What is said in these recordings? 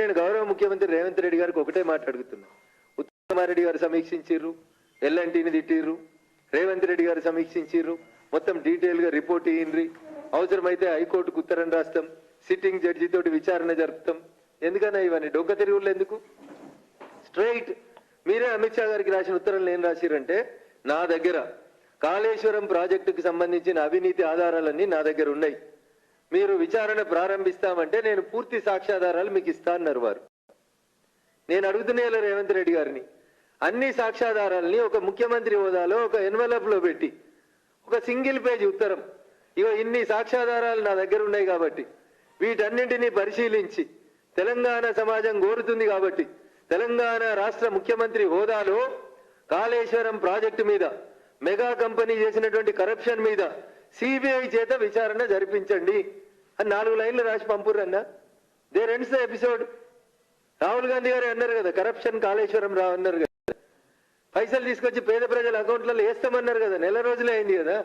నేను గౌరవ ముఖ్యమంత్రి రేవంత్ రెడ్డి గారికి ఒకటే మాట్లాడుతున్నా ఉత్తమారెడ్డి గారు సమీక్షించిర్రు ఎల్ఎన్టీని తిట్టిర్రు రేవంత్ రెడ్డి గారు సమీక్షించారు మొత్తం డీటెయిల్గా రిపోర్ట్ ఇయ్యండ్రి. అవసరమైతే హైకోర్టుకు ఉత్తరం రాస్తాం సిట్టింగ్ జడ్జి తోటి విచారణ జరుపుతాం. ఎందుకన్నా ఇవన్నీ డొక్క తిరుగుళ్ళు ఎందుకు? స్ట్రైట్. మీరే అమిత్ షా గారికి రాసిన ఉత్తరంలో ఏం రాసిరంటే నా దగ్గర కాళేశ్వరం ప్రాజెక్టుకు సంబంధించిన అవినీతి ఆధారాలన్నీ నా దగ్గర ఉన్నాయి. మీరు విచారణ ప్రారంభిస్తామంటే నేను పూర్తి సాక్ష్యాధారాలు మీకు ఇస్తా అన్నారు వారు. నేను అడుగుతున్నా రేవంత్ రెడ్డి గారిని అన్ని సాక్ష్యాధారాలని ఒక ముఖ్యమంత్రి హోదాలో ఒక ఎన్వలప్లో పెట్టి ఒక సింగిల్ పేజ్ ఉత్తరం ఇగో ఇన్ని సాక్ష్యాధారాలు నా దగ్గర ఉన్నాయి కాబట్టి వీటన్నింటినీ పరిశీలించి తెలంగాణ సమాజం కోరుతుంది కాబట్టి తెలంగాణ రాష్ట్ర ముఖ్యమంత్రి హోదాలో కాళేశ్వరం ప్రాజెక్టు మీద మెగా కంపెనీ చేసినటువంటి కరప్షన్ మీద సిబిఐ చేత విచారణ జరిపించండి అని నాలుగు లైన్లు రాసి పంపురన్నా there ends the episode Rahul Gandhi garu అన్నారు కదా కరప్షన్ కాళేశ్వరం రావు అన్నారు కదా. పైసలు తీసుకొచ్చి పేద ప్రజల అకౌంట్లలో వేస్తామన్నారు కదా నెల రోజులే అయింది కదా.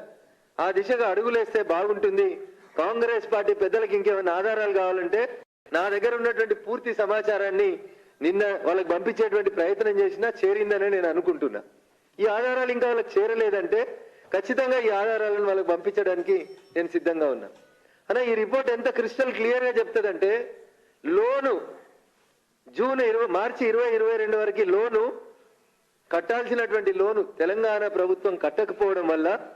ఆ దిశగా అడుగులేస్తే బాగుంటుంది. కాంగ్రెస్ పార్టీ పెద్దలకు ఇంకేమైనా ఆధారాలు కావాలంటే నా దగ్గర ఉన్నటువంటి పూర్తి సమాచారాన్ని నిన్న వాళ్ళకి పంపించేటువంటి ప్రయత్నం చేసినా చేరిందని నేను అనుకుంటున్నా. ఈ ఆధారాలు ఇంకా వాళ్ళకి చేరలేదంటే ఖచ్చితంగా ఈ ఆధారాలను వాళ్ళకి పంపించడానికి నేను సిద్ధంగా ఉన్నా. అన్న ఈ రిపోర్ట్ ఎంత క్రిస్టల్ క్లియర్గా చెప్తుందంటే లోను జూన్ ఇరవై మార్చి ఇరవై ఇరవై రెండు వరకు లోను కట్టాల్సినటువంటి లోను తెలంగాణ ప్రభుత్వం కట్టకపోవడం వల్ల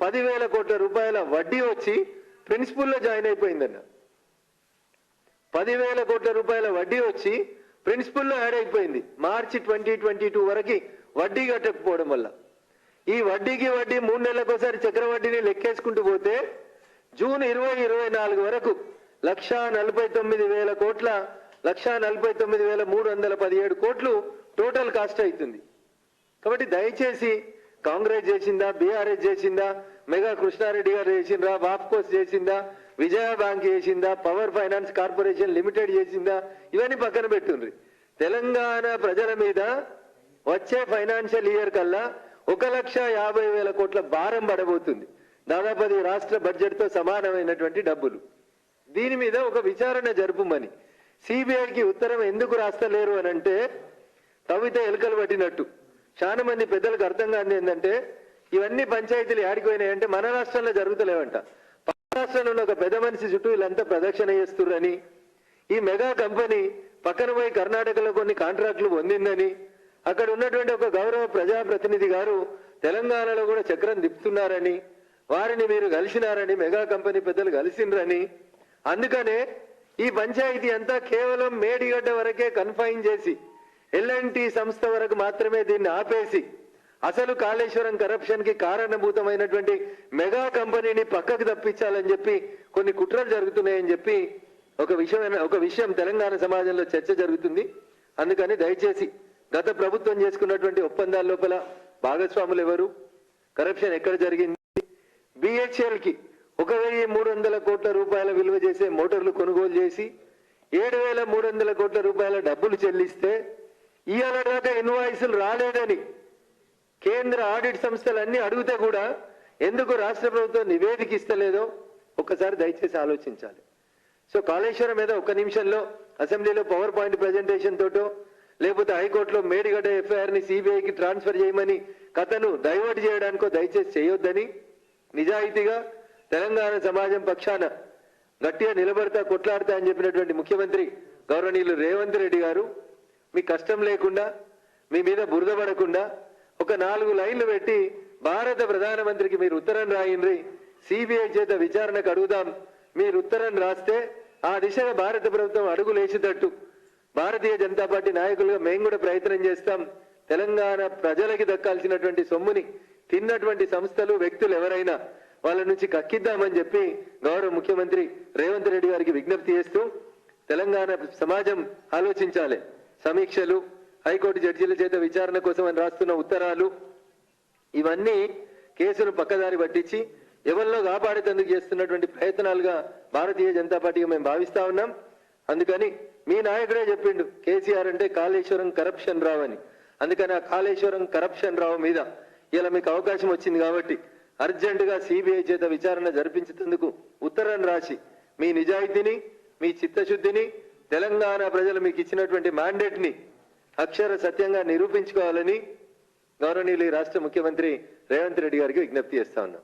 పదివేల కోట్ల రూపాయల వడ్డీ వచ్చి ప్రిన్సిపల్లో జాయిన్ అయిపోయిందన్న. పదివేల కోట్ల రూపాయల వడ్డీ వచ్చి ప్రిన్సిపల్లో యాడ్ అయిపోయింది. మార్చి ట్వంటీ ట్వంటీ టూ వరకు వడ్డీ కట్టకపోవడం వల్ల. ఈ వడ్డీకి వడ్డీ మూడు నెలలకోసారి చక్రవడ్డీని లెక్కేసుకుంటూ పోతే జూన్ ఇరవై ఇరవై నాలుగు వరకు లక్షా నలభై తొమ్మిది వేల కోట్ల లక్షా నలభై తొమ్మిది వేల మూడు వందల పదిహేడు కోట్లు టోటల్ కాస్ట్ అవుతుంది. కాబట్టి దయచేసి కాంగ్రెస్ చేసిందా బీఆర్ఎస్ చేసిందా మెగా కృష్ణారెడ్డి గారు చేసిందా వాప్కోస్ చేసిందా విజయ బ్యాంక్ చేసిందా పవర్ ఫైనాన్స్ కార్పొరేషన్ లిమిటెడ్ చేసిందా ఇవన్నీ పక్కన పెట్టుండ్రి. తెలంగాణ ప్రజల మీద వచ్చే ఫైనాన్షియల్ ఇయర్ కల్లా ఒక లక్ష యాభై వేల కోట్ల భారం పడబోతుంది. దాదాపు అది రాష్ట్ర బడ్జెట్తో సమానమైనటువంటి డబ్బులు. దీని మీద ఒక విచారణ జరుపుమని. సిబిఐకి ఉత్తరం ఎందుకు రాస్తలేరు అని అంటే తవ్వితే ఎలుకలు పట్టినట్టు. చాలా మంది పెద్దలకు అర్థం కాని ఏంటంటే ఇవన్నీ పంచాయతీలు ఆడిపోయినాయంటే మన రాష్ట్రంలో జరుగుతలేవంట. పక్క రాష్ట్రంలో ఉన్న ఒక పెద్ద మనిషి చుట్టూ వీళ్ళంతా ప్రదక్షిణ చేస్తుర్రని. ఈ మెగా కంపెనీ పక్కన పోయి కర్ణాటకలో కొన్ని కాంట్రాక్టులు పొందిందని. అక్కడ ఉన్నటువంటి ఒక గౌరవ ప్రజాప్రతినిధి గారు తెలంగాణలో కూడా చక్రం దిప్తున్నారని వారిని మీరు కలిసినారని మెగా కంపెనీ పెద్దలు కలిసిండ్రని అందుకనే ఈ పంచాయతీ అంతా కేవలం మేడిగడ్డ వరకే కన్ఫైన్ చేసి ఎల్ఎన్టీ సంస్థ వరకు మాత్రమే దీన్ని ఆపేసి అసలు కాళేశ్వరం కరప్షన్కి కారణభూతమైనటువంటి మెగా కంపెనీని పక్కకు తప్పించాలని చెప్పి కొన్ని కుట్రలు జరుగుతున్నాయని చెప్పి ఒక విషయం ఒక విషయం తెలంగాణ సమాజంలో చర్చ జరుగుతుంది. అందుకని దయచేసి గత ప్రభుత్వం చేసుకున్నటువంటి ఒప్పందాల లోపల భాగస్వాములు ఎవరు? కరప్షన్ ఎక్కడ జరిగింది? బిహెచ్ఎల్కి ఒక వెయ్యి మూడు వందల కోట్ల రూపాయల విలువ చేసే మోటార్లు కొనుగోలు చేసి ఏడు వేల మూడు వందల కోట్ల రూపాయల డబ్బులు చెల్లిస్తే ఇవాళ దాకా ఇన్వాయిస్లు రాలేదని కేంద్ర ఆడిట్ సంస్థలు అడిగితే కూడా ఎందుకు రాష్ట్ర ప్రభుత్వం నివేదిక ఇస్తలేదో ఒక్కసారి దయచేసి ఆలోచించాలి. సో కాళేశ్వరం మీద ఒక్క నిమిషంలో అసెంబ్లీలో పవర్ పాయింట్ ప్రజెంటేషన్ తోటో లేకపోతే హైకోర్టులో మేడిగడ్డ ఎఫ్ఐఆర్ని సిబిఐకి ట్రాన్స్ఫర్ చేయమని కథను డైవర్ట్ చేయడానికో దయచేసి చేయొద్దని నిజాయితీగా తెలంగాణ సమాజం పక్షాన గట్టిగా నిలబడతా కొట్లాడతా అని చెప్పినటువంటి ముఖ్యమంత్రి గౌరవనీయులు రేవంత్ రెడ్డి గారు మీ కష్టం లేకుండా మీ మీద బురద పడకుండా ఒక నాలుగు లైన్లు పెట్టి భారత ప్రధానమంత్రికి మీరు ఉత్తరం రాయండి సిబిఐ చేత విచారణకు అడుగుదాం మీరు ఉత్తరం రాస్తే ఆ దిశగా భారత ప్రభుత్వం అడుగులేసేటట్టు భారతీయ జనతా పార్టీ నాయకులుగా మేము కూడా ప్రయత్నం చేస్తాం. తెలంగాణ ప్రజలకి దక్కాల్సినటువంటి సొమ్ముని తిన్నటువంటి సంస్థలు వ్యక్తులు ఎవరైనా వాళ్ళ నుంచి కక్కిద్దామని చెప్పి గౌరవ ముఖ్యమంత్రి రేవంత్ రెడ్డి గారికి విజ్ఞప్తి చేస్తూ తెలంగాణ సమాజం ఆలోచించాలి. సమీక్షలు హైకోర్టు జడ్జీల చేత విచారణ కోసం అని రాస్తున్న ఉత్తరాలు ఇవన్నీ కేసును పక్కదారి పట్టించి ఎవరిలో కాపాడేందుకు చేస్తున్నటువంటి ప్రయత్నాలుగా భారతీయ జనతా పార్టీగా మేము భావిస్తా ఉన్నాం. అందుకని మీ నాయకుడే చెప్పిండు కేసీఆర్ అంటే కాళేశ్వరం కరప్షన్ రావు అని. అందుకని ఆ కాళేశ్వరం కరప్షన్ రావు మీద ఇలా మీకు అవకాశం వచ్చింది కాబట్టి అర్జెంటుగా సిబిఐ చేత విచారణ జరిపించేందుకు ఉత్తరాన్ని రాసి మీ నిజాయితీని మీ చిత్తశుద్ధిని తెలంగాణ ప్రజలు మీకు ఇచ్చినటువంటి మ్యాండేట్ని అక్షర సత్యంగా నిరూపించుకోవాలని గౌరవనీయులు రాష్ట్ర ముఖ్యమంత్రి రేవంత్ రెడ్డి గారికి విజ్ఞప్తి చేస్తా ఉన్నాం.